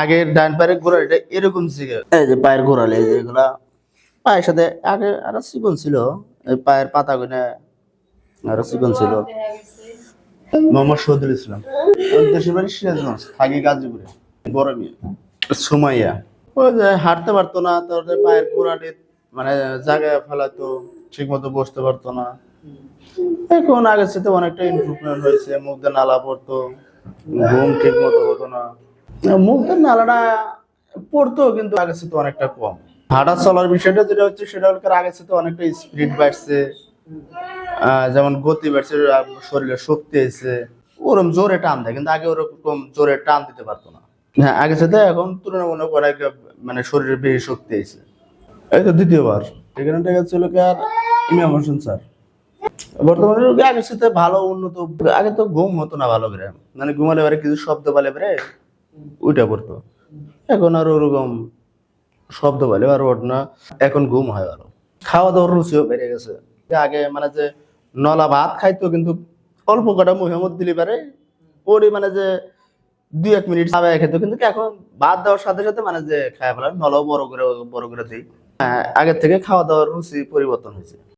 আগের ডান পায়ের এরকম ছিল। এই যে পায়ের গোড়াল পায়ের সাথে আগে আরও চিকন ছিল এই পায়ের পাতা গুনে আরও চিকন ছিল। মোহাম্মদ শহীদুল ইসলাম। দেশের বাড়ি সিরাজগঞ্জ থাকি গাজীপুরে। বড় মেয়ে। সুমাইয়া। ওই যে হাঁটতে পারতো না তারপরে পায়ের গোড়ালি মানে জায়গায় ফেলাতো ঠিক মতো বসতে পারতো না। এখন আগের সাথে অনেকটা ইমপ্রুভমেন্ট হয়েছে মুখ দিয়ে নালা পড়তো ঘুম ঠিক মতো হতো না। মুখ দিয়ে নালাটা পড়তো কিন্তু আগের সাথে অনেকটা কম। হাঁটা চলার বিষয়টা যেটা হচ্ছে সেটা হলো আগের সাথে অনেকটা স্পিড বাড়ছে। যেমন গতি বাড়ছে, শরীরে শক্তি এসেছে ওরকম জোরে টান দেয়, কিন্তু আগে ওরকম জোরে টান দিতে পারতো না। হ্যাঁ আগে সাথে এখন তুলনামূলক অনেক মানে শরীরে বেশি শক্তি এসেছে এই তো দ্বিতীয়বার। এখানে দেখা ছিল কি আর হোসেন স্যার। বর্তমানে আগের সাথে ভালো, উন্নত। আগে তো ঘুম হতো না ভালো করে। মানে ঘুমালে এবারে কিছু শব্দ বলে বেড়ে উঠে পড়তো এখন আর ওরকম শব্দ বলে আর ওঠ না এখন ঘুম হয় ভালো খাওয়া দাওয়ার রুচিও বেড়ে গেছে। আগে মানে যে নলা ভাত খাইতো কিন্তু অল্প কটা মুহেমত দিলি পারে ওরই মানে যে দুই এক মিনিট খাওয়া খেতো কিন্তু এখন ভাত দেওয়ার সাথে সাথে মানে যে খাওয়া ফেলার নলাও বড় করে বড় করে দিই। হ্যাঁ, আগের থেকে খাওয়া দাওয়ার রুচি পরিবর্তন হয়েছে।